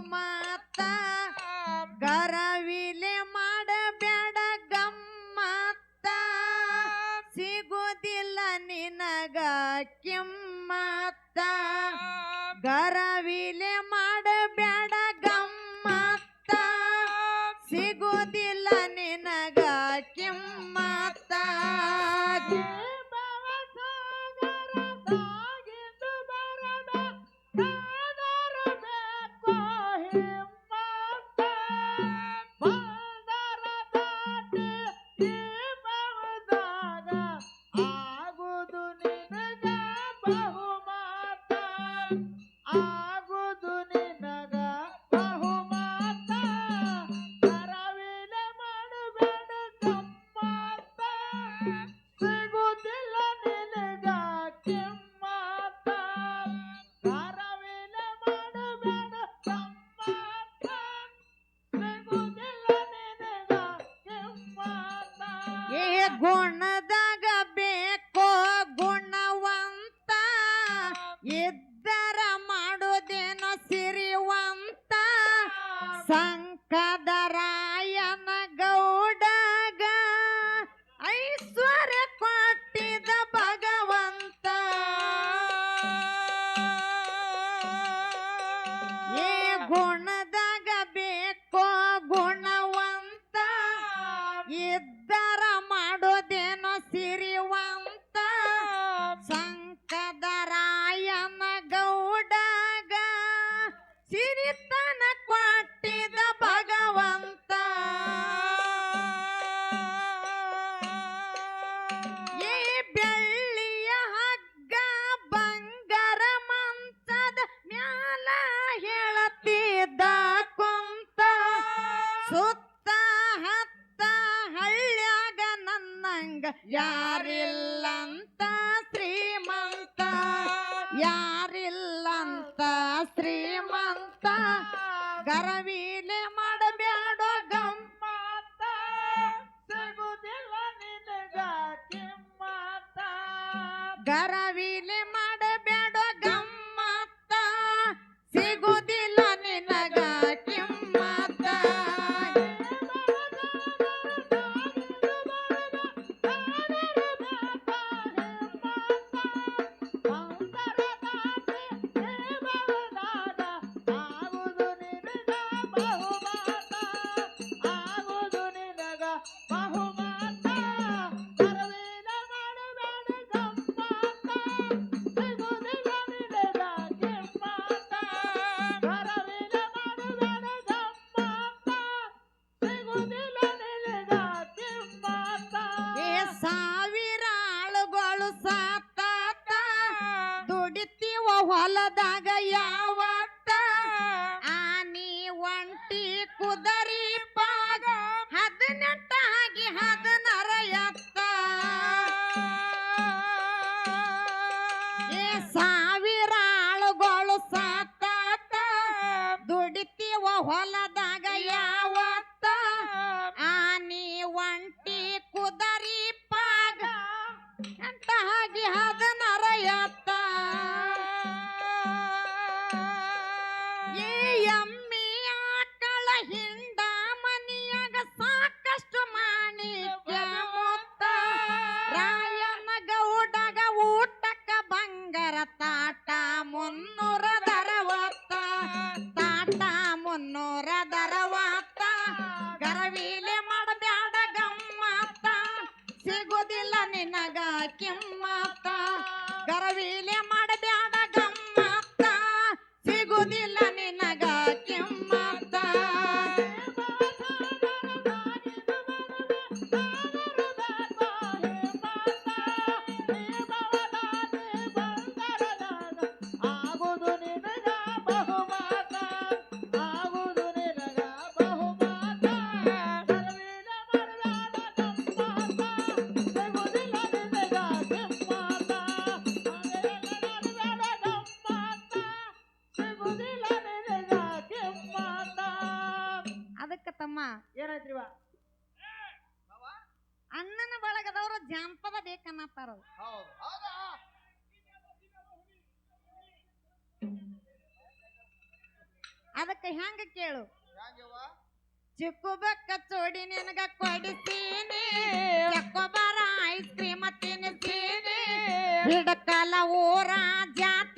ಮಾತ ಗರವಿಲೆ ಮಾಡಬೇಡ ಗಮ್ಮತ್ತ. ಸಿಗುದಿಲ್ಲ ನಿನಗ ಕಿಮ್ಮತ್ತ. ಗರವಿಲೆ ಏ ಗುಣದಾಗ ಬೇಕೋ ಗುಣವಂತ ಇದ್ದರ ಮಾಡೋದೇನೋ ಸಿರಿವಂತ ಸಂಕದರ 请你。Garavine ma. ಯಾವತ್ತ? ಆನಿ ಒಂಟಿ ಕುದರಿ ಪಾಗ ಹದಿನೆಟ್ಟಾಗಿ ಹದಿನರ ಎತ್ತ. ಏ ಸಾವಿರ ಆಳುಗಳು ಸಾಕಾತ ದುಡಿತೀವ ಹೊಲದಾಗ ಯಾವತ್ತ? ಆನಿ ಒಂಟಿ ಕುದರಿ ಪಾಗ ಎಂಟ ಹಾಗೆ ಹದಿನರ ಕೆಮ್ಮತ್ತ ಗರವಿಲೆ ಮಾಮ ಏನಾಯ್ತ್ರಿವ ಅಣ್ಣನ ಬಳಗದವರು ಜಾಂಪದ ಬೇಕನ್ನತ್ತಾರ ಹೌದು ಹೌದಾ? ಅದಕ್ಕೆ ಹೆಂಗ ಕೇಳು? ಯಾಕ್ಯವ್ವ? ಚಿಕ್ಕು ಬಕ್ಕ ಚೋಡಿ ನಿನಗ ಕೊಡಿಸ್ತೀನಿ ಚಕ್ಕೊಬಾರ ಐಸ್ ಕ್ರೀಮ್ ತಿನ್ನಿಸ್ತೀನಿ ಹಿಡಕಲ ಊರ ಜಾತ್ರೆ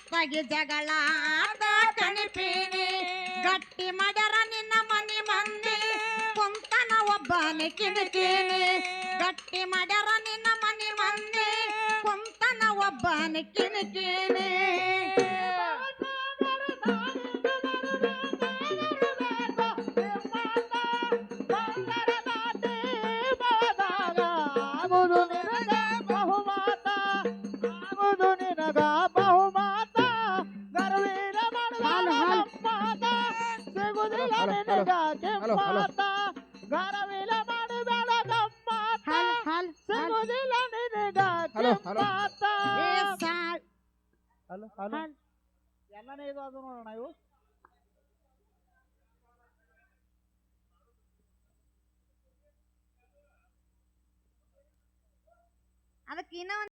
ಗೊತ್ತಾಗಿ ಜಗಳ ಕಣಿಪೀನಿ ಗಟ್ಟಿ ಮಡರ ನಿನ್ನ ಮನಿ ಮಂದಿ ಕುಂತನ ಒಬ್ಬನೆ ಕಿಣಿಕೀನಿ ಗಟ್ಟಿ ಮಡರ ನಿನ್ನ ಮನಿ ಮಂದಿ ಕುಂತನ ಒಬ್ಬನೆ ಕಿಣಿಕೀನಿ ಎಲ್ಲನೇ ಇದು ಅದು ನೋಡೋಣ ಇವು ಅದಕ್ಕೆ ಇನ್ನೂ